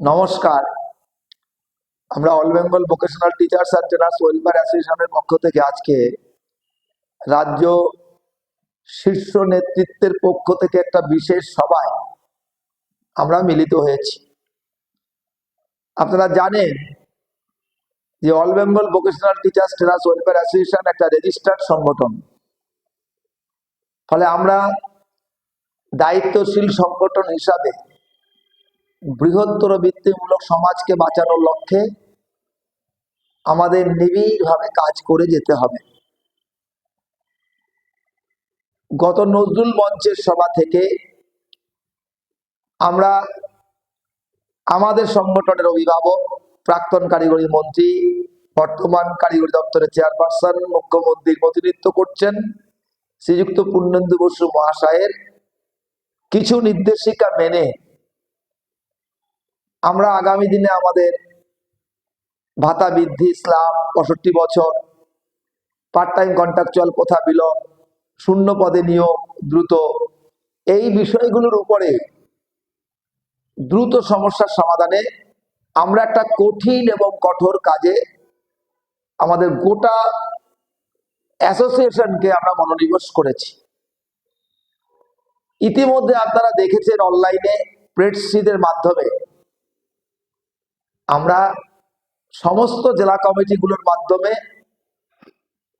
নমস্কার। আমরা all Bengal vocational teachers and trainers welfare অ্যাসোসিয়েশনের পক্ষ থেকে আজকে রাজ্য শীর্ষ নেতৃত্বের পক্ষ থেকে একটা বিশেষ সভায় আমরা মিলিত হয়েছি। আপনারা জানেন যে all Bengal vocational teachers trainers welfare association একটা রেজিস্টার্ড সংগঠন। ফলে আমরা দায়িত্বশীল সংগঠন হিসাবে বৃহত্তর বৃত্তিমূলক সমাজকে বাঁচানোর লক্ষ্যে আমাদের নিবিড়ভাবে কাজ করে যেতে হবে। গত নজরুল মঞ্চের সভা থেকে আমরা আমাদের সংগঠনের অভিভাবক, প্রাক্তন কারিগরি মন্ত্রী, বর্তমান কারিগরি দপ্তরের চেয়ারপারসন, মুখ্যমন্ত্রীর প্রতিনিধিত্ব করছেন শ্রীযুক্ত পূর্ণেন্দু বসু মহাশয়ের। কিছু নির্দেশিকা মেনে আমরা আগামী দিনে আমাদের ভাতা বৃদ্ধি, ইসলাম, পঁয়ষট্টি বছর পার্ট টাইম কন্ট্রাকচুয়াল কোথা বিলম্ব শূন্য পদে নিয়োগ দ্রুত, এই বিষয়গুলোর উপরে দ্রুত সমস্যার সমাধানে আমরা একটা কঠিন এবং কঠোর কাজে আমাদের গোটা অ্যাসোসিয়েশনকে আমরা মনোনিবেশ করেছি। ইতিমধ্যে আপনারা দেখেছেন অনলাইনে স্প্রেডশিটের মাধ্যমে আমরা সমস্ত জেলা কমিটিগুলোর মাধ্যমে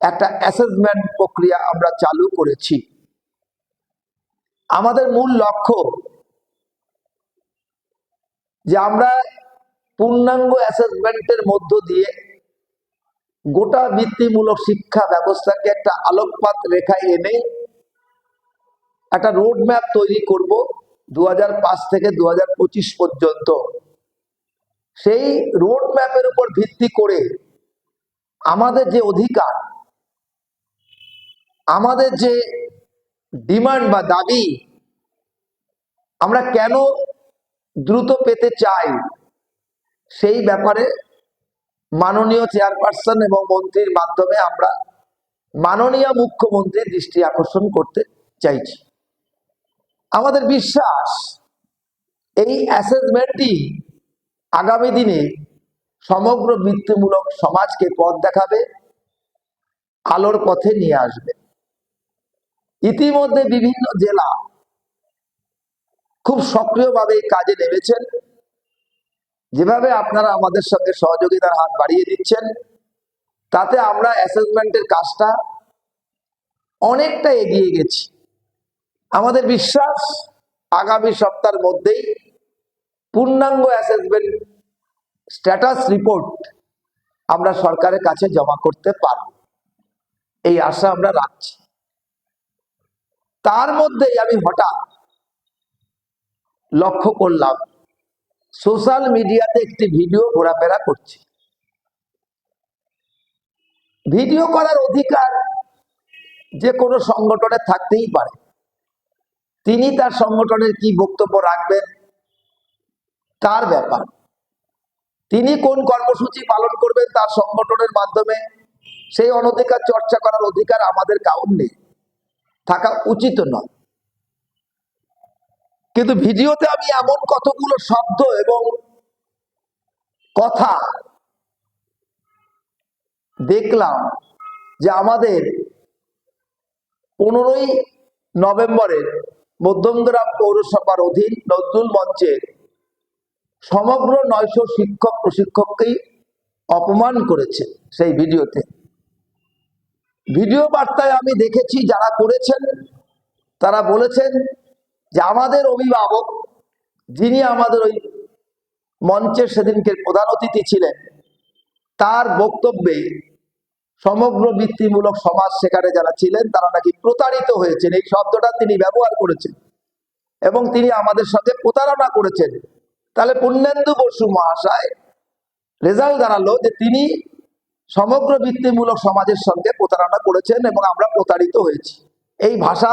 একটা অ্যাসেসমেন্ট প্রক্রিয়া আমরা চালু করেছি। আমাদের মূল লক্ষ্য যে আমরা পূর্ণাঙ্গ অ্যাসেসমেন্টের মধ্য দিয়ে গোটা বৃত্তিমূলক শিক্ষা ব্যবস্থাকে একটা আলোকপাত রেখায় এনে একটা রোড ম্যাপ তৈরি করব দু হাজার পাঁচ থেকে দু হাজার পঁচিশ পর্যন্ত। সেই রোড ম্যাপের উপর ভিত্তি করে আমাদের যে অধিকার, আমাদের যে ডিমান্ড বা দাবি, আমরা কেন দ্রুত পেতে চাই সেই ব্যাপারে মাননীয় চেয়ারপারসন এবং মন্ত্রীর মাধ্যমে আমরা মাননীয় মুখ্যমন্ত্রীর দৃষ্টি আকর্ষণ করতে চাইছি। আমাদের বিশ্বাস, এই অ্যাসেসমেন্টই আগামী দিনে সমগ্র বৃত্তিমূলক সমাজকে পথ দেখাবে, আলোর পথে নিয়ে আসবে। ইতিমধ্যে বিভিন্ন জেলা খুব সক্রিয়ভাবে এই কাজে নেমেছেন। যেভাবে আপনারা আমাদের সঙ্গে সহযোগিতার হাত বাড়িয়ে দিচ্ছেন, তাতে আমরা অ্যাসেসমেন্টের কাজটা অনেকটা এগিয়ে গেছি। আমাদের বিশ্বাস, আগামী সপ্তাহের মধ্যেই পূর্ণাঙ্গ অ্যাসেসমেন্ট স্ট্যাটাস রিপোর্ট আমরা সরকারের কাছে জমা করতে পারব। এই আশা আমরা রাখছি। তার মধ্যেই আমি হঠাৎ লক্ষ্য করলাম সোশ্যাল মিডিয়াতে একটি ভিডিও ঘোরাফেরা করছে। ভিডিও করার অধিকার যে কোনো সংগঠনের থাকতেই পারে। তিনি তার সংগঠনের কি বক্তব্য রাখবেন তার ব্যাপার। তিনি কোন কর্মসূচি পালন করবেন তার সংগঠনের মাধ্যমে, সেই অনধিকার চর্চা করার অধিকার আমাদের কাউর নেই। থাকা উচিত নয়। কিন্তু ভিডিওতে আমি এমন কতগুলো শব্দ এবং কথা দেখলাম যে আমাদের পনেরোই নভেম্বরের মধ্যমগ্রাম পৌরসভার অধীন নজরুল মঞ্চের সমগ্র নয়শো শিক্ষক প্রশিক্ষককেই অপমান করেছে সেই ভিডিওতে। ভিডিও বার্তায় আমি দেখেছি যারা করেছেন, তারা বলেছেন যে আমাদের অভিভাবক, যিনি আমাদের ওই মঞ্চের সেদিনকে প্রধান অতিথি ছিলেন, তার বক্তব্যে সমগ্র বৃত্তিমূলক সমাজ সেখানে যারা ছিলেন, তারা নাকি প্রতারিত হয়েছেন। এই শব্দটা তিনি ব্যবহার করেছেন এবং তিনি আমাদের সাথে প্রতারণা করেছেন। তাহলে পূর্ণেন্দু বসু মহাশয় রেজাল্ট দাঁড়াল যে তিনি সমগ্র বৃত্তিমূলক সমাজের সঙ্গে প্রতারণা করেছেন এবং আমরা প্রতারিত হয়েছি। এই ভাষা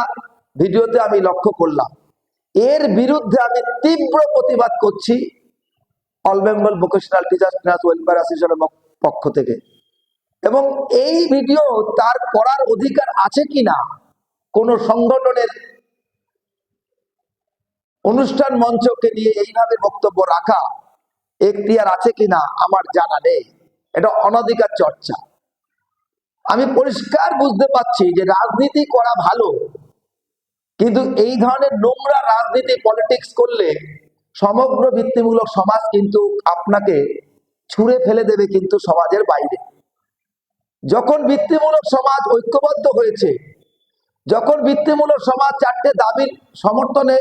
ভিডিওতে আমি লক্ষ্য করলাম। এর বিরুদ্ধে আমি তীব্র প্রতিবাদ করছি all Bengal vocational teachers welfare অ্যাসোসিয়েশনের পক্ষ থেকে। এবং এই ভিডিও তার করার অধিকার আছে কিনা কোন সংগঠনের অনুষ্ঠান মঞ্চকে নিয়ে এইভাবে বক্তব্য রাখা এখতিয়ার আছে কিনা আমার জানা নেই। এটা অনধিকার চর্চা। আমি পরিষ্কার বুঝতে পারছি যে রাজনীতি করা ভালো, কিন্তু এই ধরনের নোংরা রাজনীতি পলিটিক্স করলে সমগ্র ভিত্তিমূলক সমাজ কিন্তু আপনাকে ছুঁড়ে ফেলে দেবে কিন্তু সমাজের বাইরে। যখন ভিত্তিমূলক সমাজ ঐক্যবদ্ধ হয়েছে, যখন ভিত্তিমূলক সমাজ চারটে দাবির সমর্থনে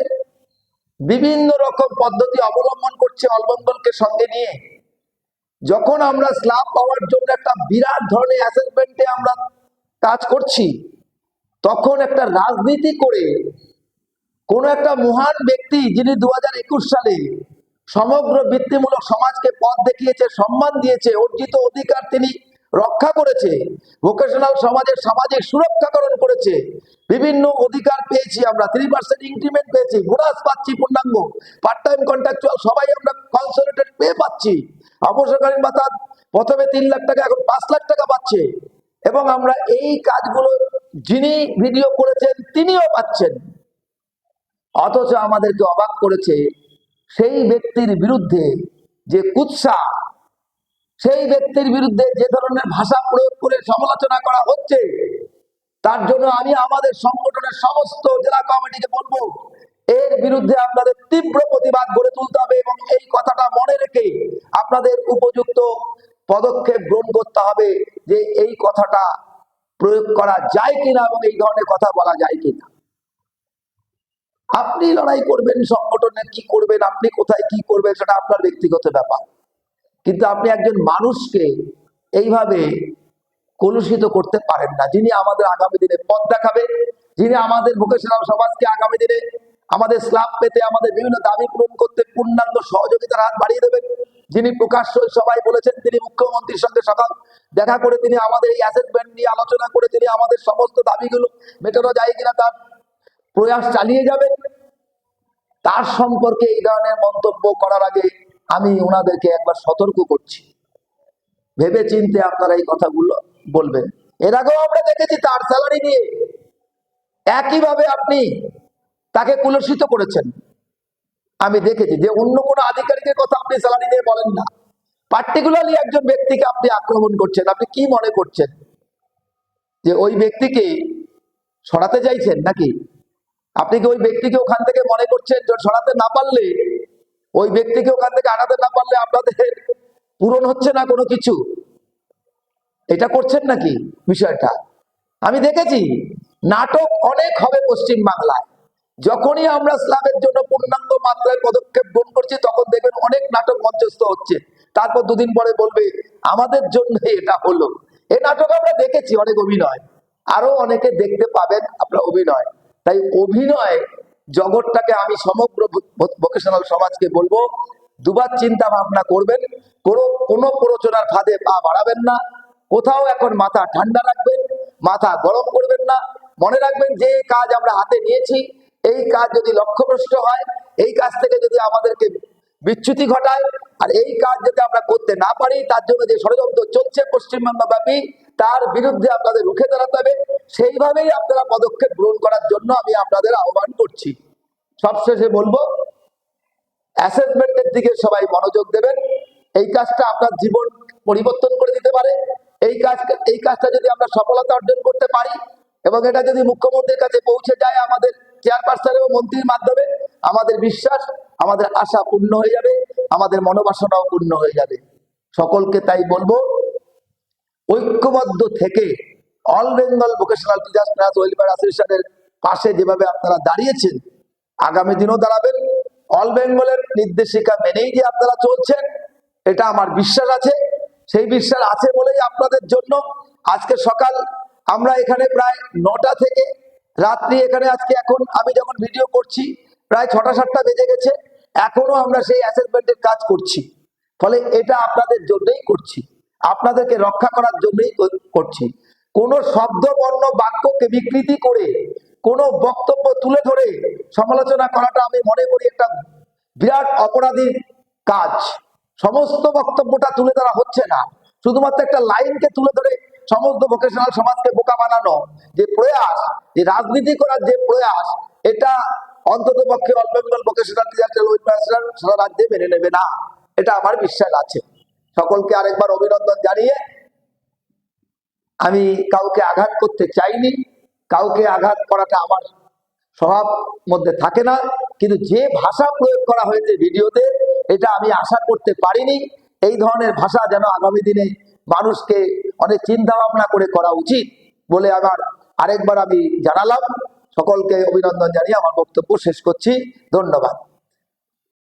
বিভিন্ন রকম পদ্ধতি অবলম্বন করছে অলবঙ্গলকে সঙ্গে নিয়ে। যখন আমরা স্ল্যাব পাওয়ার জন্য একটা বিরাট ধরনের অ্যাসেসমেন্টে আমরা কাজ করছি, তখন একটা রাজনীতি করে কোন একটা মহান ব্যক্তি যিনি দু হাজার একুশ সালে সমগ্র বৃত্তিমূলক সমাজকে পথ দেখিয়েছে, সম্মান দিয়েছে, অর্জিত অধিকার তিনি রক্ষা করেছে। ভোকেশনাল সমাজের সামাজিক সুরক্ষাকরণ করেছে। বিভিন্ন অধিকার পেয়েছি আমরা। থ্রি পার্সেন্ট ইনক্রিমেন্ট পেয়েছি। বোনাস পাচ্ছি পূর্ণাঙ্গ। পার্ট টাইম কন্ট্রাকচুয়াল সবাই আমরা কনসোলিডেট পেয়ে পাচ্ছি। অবসরকালীন ভাতা প্রথমে তিন লাখ টাকা, এখন পাঁচ লাখ টাকা পাচ্ছে। এবং আমরা এই কাজগুলো যিনি ভিডিও করেছেন, তিনিও পাচ্ছেন। অথচ আমাদেরকে অবাক করেছে সেই ব্যক্তির বিরুদ্ধে যে কুৎসা সেই ব্যক্তির বিরুদ্ধে যে ধরনের ভাষা প্রয়োগ করে সমালোচনা করা হচ্ছে, তার জন্য আমি আমাদের সংগঠনের সমস্ত জেলা কমিটিকে বলব, এর বিরুদ্ধে আপনাদের তীব্র প্রতিবাদ গড়ে তুলতে হবে এবং এই কথাটা মনে রেখে আপনাদের উপযুক্ত পদক্ষেপ গ্রহণ করতে হবে যে এই কথাটা প্রয়োগ করা যায় কিনা এবং এই ধরনের কথা বলা যায় কিনা। আপনি লড়াই করবেন, সংগঠনে কি করবেন, আপনি কোথায় কি করবেন, সেটা আপনার ব্যক্তিগত ব্যাপার। কিন্তু আপনি একজন মানুষকে এইভাবে কলুষিত করতে পারেন না। যিনি আমাদের আগামী দিনে পথ দেখাবেন যিনি আমাদের ভোকেশনাল সমাজকে আগামী দিনে আমাদের স্ল্যাব পেতে, আমাদের বিভিন্ন দাবি পূরণ করতে পূর্ণাঙ্গ সহযোগিতার হাত বাড়িয়ে দেবেন। যিনি প্রকাশ্য সবাই বলেছেন, তিনি মুখ্যমন্ত্রীর সঙ্গে সকাল দেখা করে তিনি আমাদের এই অ্যাসেসমেন্ট নিয়ে আলোচনা করে তিনি আমাদের সমস্ত দাবিগুলো মেটানো যায় কিনা তার প্রয়াস চালিয়ে যাবেন। তার সম্পর্কে এই ধরনের মন্তব্য করার আগে আমি ওনাদেরকে একবার সতর্ক করছি। ভেবে চিনতে আপনারা এই কথাগুলো বলবেন। এর আগেও আমরা দেখেছি তার স্যালারি নিয়ে। একইভাবে আপনি তাকে কুলসিত করেছেন। আমি দেখেছি যে অন্য কোনো আধিকারিকের কথা আপনি স্যালারি নিয়ে বলেন না। পার্টিকুলারলি একজন ব্যক্তিকে আপনি আক্রমণ করছেন। আপনি কি মনে করছেন? যে ওই ব্যক্তিকে সরাতে চাইছেন নাকি? আপনি কি ওই ব্যক্তিকে ওখান থেকে মনে করছেন সরাতে না পারলে ওই ব্যক্তিকে ওখান থেকে আনাতে না পারলে আপনাদের পূরণ হচ্ছে না কোনো কিছু? এটা করছেন নাকি বিষয়টা? আমি দেখেছি, নাটক অনেক হবে পশ্চিম বাংলায় যখনই আমরা স্লাবের জন্য পূর্ণাঙ্গ মাত্রায় পদক্ষেপ গ্রহণ করছি, তখন দেখবেন অনেক নাটক মঞ্চস্থ হচ্ছে। তারপর দুদিন পরে বলবে, আমাদের জন্য এটা হলো। এই নাটক আমরা দেখেছি, অনেক অভিনয়। আরও অনেকে দেখতে পাবেন আপনার অভিনয়। তাই অভিনয় জগৎটাকে আমি সমগ্র ভোকেশনাল সমাজকে বলব, দুবার চিন্তা ভাবনা করবেন, কোনো কোনো প্ররোচনার ফাঁদে পা বাড়াবেন না, কোথাও এখন মাথা ঠান্ডা রাখবেন, মাথা গরম করবেন না, মনে রাখবেন যে কাজ আমরা হাতে নিয়েছি, এই কাজ যদি লক্ষ্যভ্রষ্ট হয়, এই কাজ থেকে যদি আমাদেরকে বিচ্যুতি ঘটায়, আর এই কাজ যদি আমরা করতে না পারি, তার জন্য যে ষড়যন্ত্র চলছে পশ্চিমবঙ্গ ব্যাপী তার বিরুদ্ধে আপনাদের রুখে দাঁড়াতে হবে। সেইভাবেই আপনারা পদক্ষেপ গ্রহণ করার জন্য আমি আপনাদের আহ্বান করছি। সবশেষে বলব অ্যাসেসমেন্টের দিকে সবাই মনোযোগ দেবেন। এই কাজটা আপনার জীবন পরিবর্তন করে দিতে পারে। এই কাজ এই কাজটা যদি আমরা সফলতা অর্জন করতে পারি এবং এটা যদি মুখ্যমন্ত্রীর কাছে পৌঁছে যায় আমাদের চেয়ারপারসন এবং মন্ত্রীর মাধ্যমে, আমাদের বিশ্বাস, আমাদের আশা পূর্ণ হয়ে যাবে, আমাদের মনোবাসনাও পূর্ণ হয়ে যাবে। সকলকে তাই বলব, ঐক্যবদ্ধ থেকে all Bengal vocational teachers class welfare অ্যাসোসিয়েশনের পাশে যেভাবে আপনারা দাঁড়িয়েছেন, আগামী দিনও দাঁড়াবেন। অল বেঙ্গলের নির্দেশিকা মেনেই যে আপনারা চলছেন, এটা আমার বিশ্বাস আছে। সেই বিশ্বাস আছে বলেই আপনাদের জন্য আজকে সকাল। আমরা এখানে প্রায় নটা থেকে রাত্রি এখানে আজকে এখন আমি যখন ভিডিও করছি, প্রায় ছটা সাতটা বেজে গেছে, এখনও আমরা সেই অ্যাসেসমেন্টের কাজ করছি। ফলে এটা আপনাদের জন্যই করছি। আপনাদেরকে রক্ষা করার জন্যই করছি। কোন শব্দ, বর্ণ, বাক্যকে বিকৃতি করে, কোন বক্তব্য তুলে ধরে সমালোচনা করাটা আমি মনে করি একটা বিরাট অপরাধী কাজ। সমস্ত বক্তব্যটা তুলে ধরা হচ্ছে না। শুধুমাত্র একটা লাইনকে তুলে ধরে সমস্ত ভোকেশনাল সমাজকে বোকা বানানো। যে প্রয়াস, যে রাজনীতি করার যে প্রয়াস, এটা অন্তত পক্ষে অল বেঙ্গল ভোকেশনাল টিচার সারা রাজ্যে মেনে নেবে না। এটা আমার বিশ্বাস আছে। সকলকে আরেকবার অভিনন্দন জানিয়ে আমি কাউকে আঘাত করতে চাইনি, কাউকে আঘাত করাটা আমার স্বভাব মধ্যে থাকে না, কিন্তু যে ভাষা প্রয়োগ করা হয়েছে ভিডিওতে, এটা আমি আশা করতে পারিনি। এই ধরনের ভাষা যেন আগামী দিনে মানুষকে অনেক চিন্তা ভাবনা করে করা উচিত বলে আবার আরেকবার আমি জানালাম। সকলকে অভিনন্দন জানিয়ে আমার বক্তব্য শেষ করছি। ধন্যবাদ।